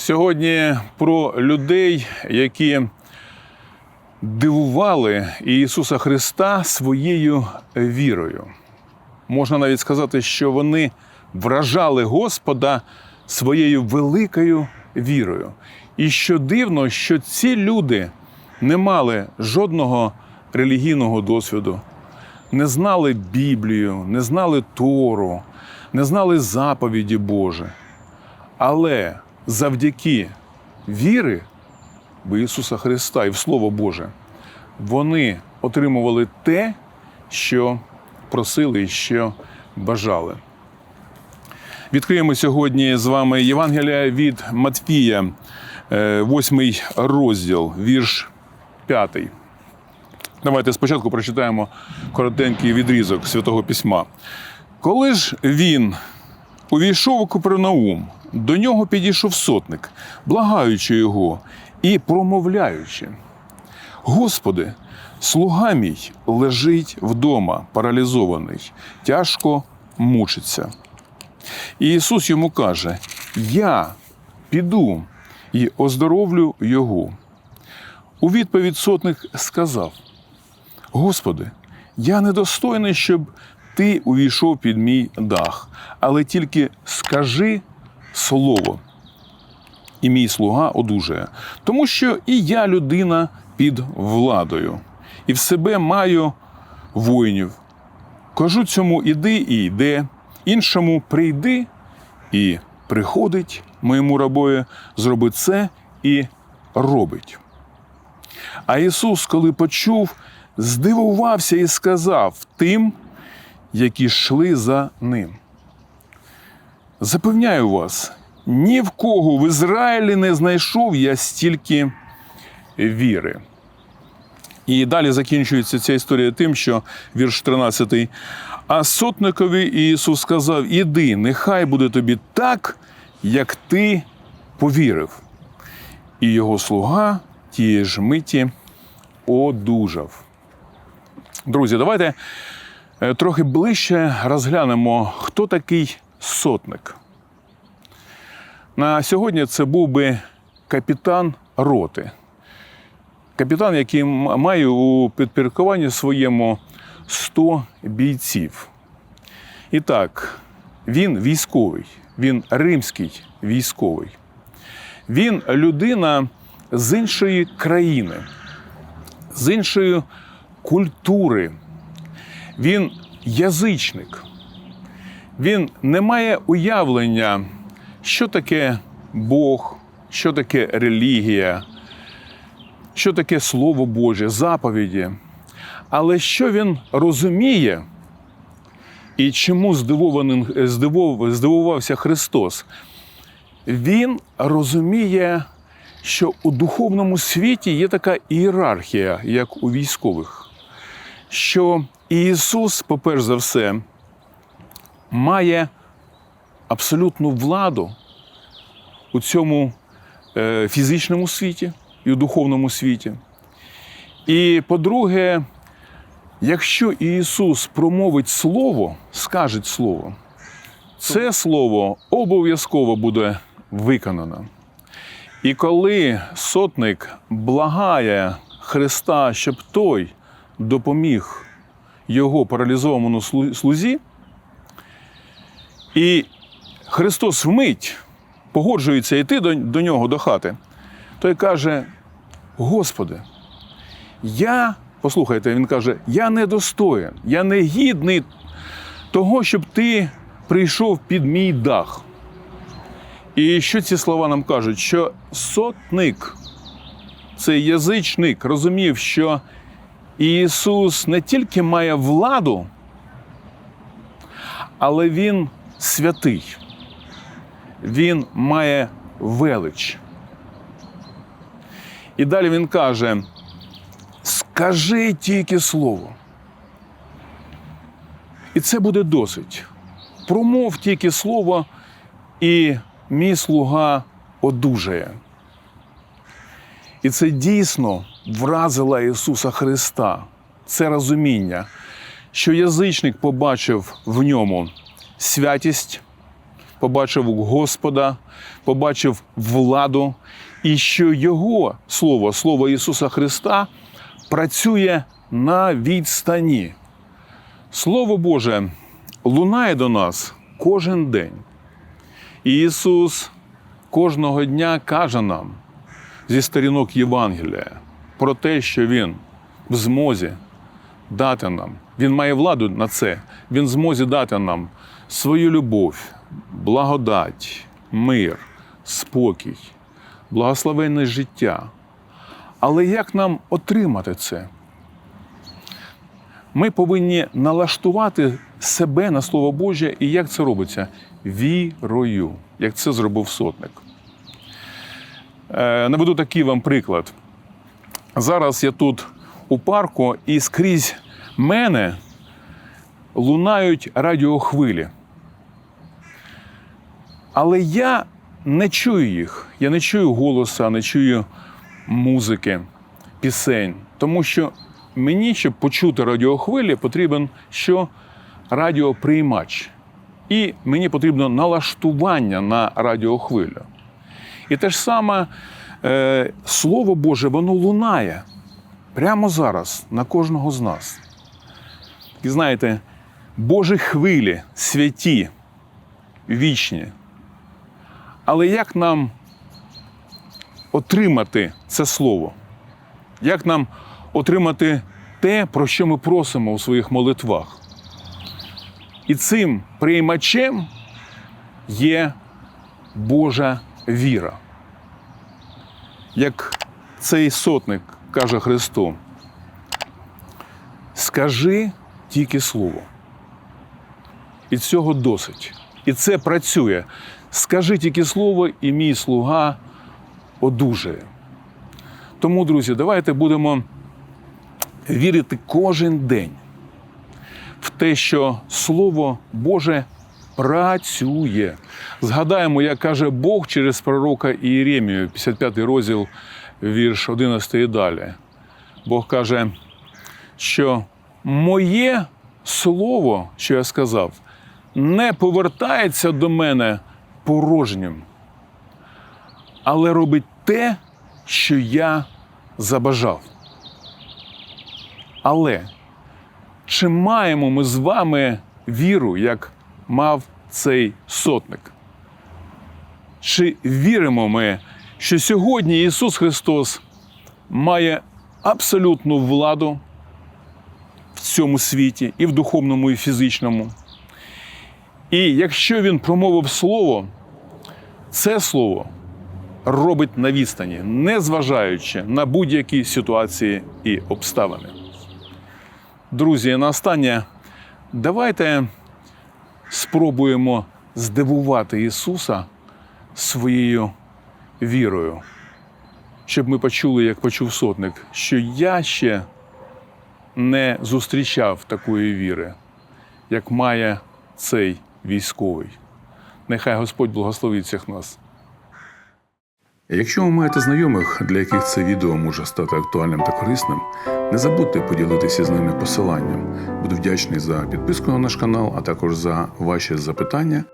Сьогодні про людей, які дивували Ісуса Христа своєю вірою. Можна навіть сказати, що вони вражали Господа своєю великою вірою. І що дивно, що ці люди не мали жодного релігійного досвіду, не знали Біблію, не знали Тору, не знали заповіді Божі. Але завдяки віри в Ісуса Христа і в Слово Боже, вони отримували те, що просили і що бажали. Відкриємо сьогодні з вами Євангелія від Матфія, е, восьмий розділ, вірш п'ятий. Давайте спочатку прочитаємо коротенький відрізок Святого Письма. Коли ж він увійшов у Капернаум, до нього підійшов сотник, благаючи його і промовляючи: Господи, слуга мій лежить вдома, паралізований, тяжко мучиться. І Ісус йому каже: Я піду і оздоровлю його. У відповідь сотник сказав: Господи, я недостойний, щоб ти увійшов під мій дах, але тільки скажи слово, і мій слуга одужає, тому що і я людина під владою, і в себе маю воїнів. Кажу цьому іди і йде, іншому прийди і приходить моєму рабою, зроби це і робить. А Ісус, коли почув, здивувався і сказав тим, які йшли за ним. Запевняю вас, ні в кого в Ізраїлі не знайшов я стільки віри. І далі закінчується ця історія тим, що вірш 13. А сотникові Ісус сказав: Іди, нехай буде тобі так, як ти повірив. І його слуга тієї ж миті одужав. Друзі, давайте трохи ближче розглянемо, хто такий сотник. На сьогодні це був би капітан роти. Капітан, який має у підпорядкуванні своєму 100 бійців. І так, він військовий, він римський військовий. Він людина з іншої країни, з іншої культури. Він язичник. Він не має уявлення, що таке Бог, що таке релігія, що таке Слово Боже, заповіді. Але що він розуміє, і чому здивувався Христос? Він розуміє, що у духовному світі є така ієрархія, як у військових, що Ісус, по-перше за все, має абсолютну владу у цьому е, фізичному світі і у духовному світі. І по-друге, якщо Ісус промовить Слово, скаже Слово, це Слово обов'язково буде виконано. І коли сотник благає Христа, щоб той допоміг його паралізованому слузі, і Христос вмить погоджується йти до, до нього до хати, той каже: Господи, я, послухайте, він каже, я недостоин, я не гідний того, щоб ти прийшов під мій дах. І що ці слова нам кажуть? Що сотник, цей язичник, розумів, що Ісус не тільки має владу, але Він святий, Він має велич. І далі він каже: скажи тільки слово. І це буде досить. Промов тільки слово, і мій слуга одужає. І це дійсно вразило Ісуса Христа. Це розуміння, що язичник побачив в ньому святість, побачив Господа, побачив владу, і що Його Слово, Слово Ісуса Христа, працює на відстані. Слово Боже лунає до нас кожен день. Ісус кожного дня каже нам зі сторінок Євангелія про те, що Він в змозі дати нам. Він має владу на це. Він в змозі дати нам свою любов, благодать, мир, спокій, благословенне життя. Але як нам отримати це? Ми повинні налаштувати себе на Слово Боже, і як це робиться? Вірою, як це зробив сотник. Е, Наведу такий вам приклад. Зараз я тут у парку, і скрізь мене лунають радіохвилі. Але я не чую їх. Я не чую голоса, не чую музики, пісень. Тому що мені, щоб почути радіохвилі, потрібен що радіоприймач. І мені потрібно налаштування на радіохвилю. І те ж саме е, Слово Боже, воно лунає прямо зараз на кожного з нас. І знаєте, Божі хвилі святі, вічні. Але як нам отримати це слово? Як нам отримати те, про що ми просимо у своїх молитвах? І цим приймачем є Божа віра. Як цей сотник каже Христу, скажи тільки слово. І цього досить. І це працює. Скажи тільки слово, і мій слуга одужає. Тому, друзі, давайте будемо вірити кожен день в те, що Слово Боже працює. Згадаємо, як каже Бог через пророка Ієремію, 55 розділ, вірш 11 і далі. Бог каже, що моє слово, що я сказав, не повертається до мене порожнім, але робить те, що я забажав. Але чи маємо ми з вами віру, як мав цей сотник? Чи віримо ми, що сьогодні Ісус Христос має абсолютну владу в цьому світі, і в духовному, і фізичному? І якщо Він промовив Слово, це Слово робить на відстані, незважаючи на будь-які ситуації і обставини. Друзі, на останнє, давайте спробуємо здивувати Ісуса своєю вірою, щоб ми почули, як почув сотник, що я ще не зустрічав такої віри, як має цей військовий. Нехай Господь благословить всіх нас. Якщо ви маєте знайомих, для яких це відео може стати актуальним та корисним, не забудьте поділитися з ними посиланням. Буду вдячний за підписку на наш канал, а також за ваші запитання